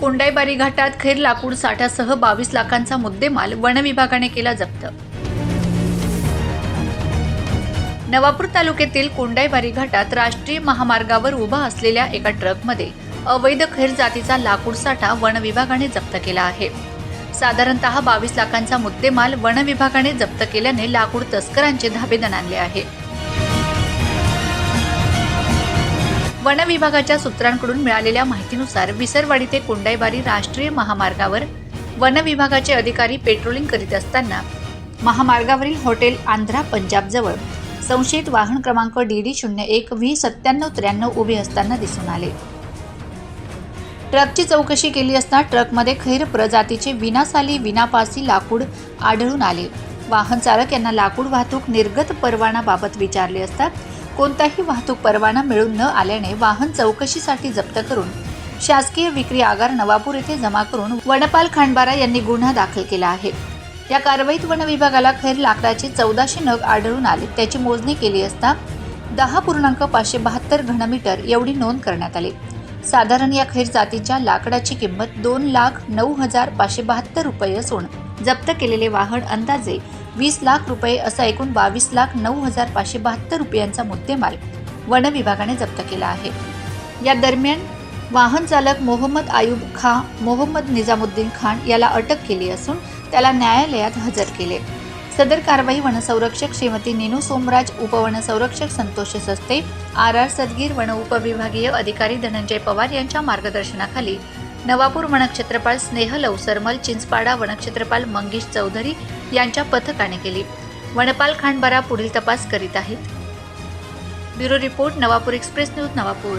कोंडाईबारी घाटात खैर लाकूड साठ्यासह बावीस लाखांचा मुद्देमाल वन विभागाने केला जप्त. नवापूर तालुक्यातील कोंडाईबारी घाटात राष्ट्रीय महामार्गावर उभा असलेल्या एका ट्रकमध्ये अवैध खैर जातीचा लाकूड साठा वन विभागाने जप्त केला आहे. साधारणतः बावीस लाखांचा मुद्देमाल वन विभागाने जप्त केल्याने लाकूड तस्करांचे धाबे आणले आहे. वन विभागाच्या सूत्रांकडून मिळालेल्या माहितीनुसार विसरवाडी ते कोंडाईबारी राष्ट्रीय महामार्गावर वन विभागाचे अधिकारी पेट्रोलिंग करीत असताना महामार्गावरील हॉटेल आंध्रा पंजाबजवळ संशयित वाहन क्रमांक डी डी शून्य एक व्ही सत्त्याण्णव त्र्याण्णव उभे असताना दिसून आले. ट्रकची चौकशी केली असता ट्रकमध्ये खैर प्रजातीचे विनासाली विनापासी लाकूड आढळून आले. वाहन चालक यांना लाकूड वाहतूक निर्गत परवानाबाबत विचारले असता कोणताही वाहतूक परवाना मिळून न आल्याने वाहन चौकशीसाठी जप्त करून शासकीय विक्री आगार नवापूर येथे जमा करून वनपाल खांडबारा यांनी गुन्हा दाखल केला आहे. या कारवाईत वन विभागाला खैर लाकडाचे चौदाशे नग आढळून आले. त्याची मोजणी केली असता दहा पूर्णांक पाचशे बहात्तर घनमीटर एवढी नोंद करण्यात आली. साधारण या खैर जातीच्या लाकडाची किंमत दोन लाख नऊ हजार पाचशे बहात्तर रुपये असून जप्त केलेले वाहन अंदाजे वीस लाख रुपये असा एकूण बावीस लाख नऊ हजार पाचशे बहात्तर रुपयांचा मुद्देमाल वन विभागाने जप्त केला आहे. या दरम्यान वाहन चालक मोहम्मद आयुब खां मोहम्मद निजामुद्दीन खान याला अटक केली असून त्याला न्यायालयात हजर केले. सदर कारवाई वनसंरक्षक श्रीमती निनू सोमराज उपवनसंरक्षक संतोष सस्ते आर आर सदगीर वन उपविभागीय अधिकारी धनंजय पवार यांच्या मार्गदर्शनाखाली नवापूर वनक्षेत्रपाल स्नेह लवसरमल चिंचपाडा वनक्षेत्रपाल मंगेश चौधरी यांच्या पथकाने केली. वनपाल खांडबारा पुढील तपास करीत आहेत. Bureau report Navapur Express News Navapur.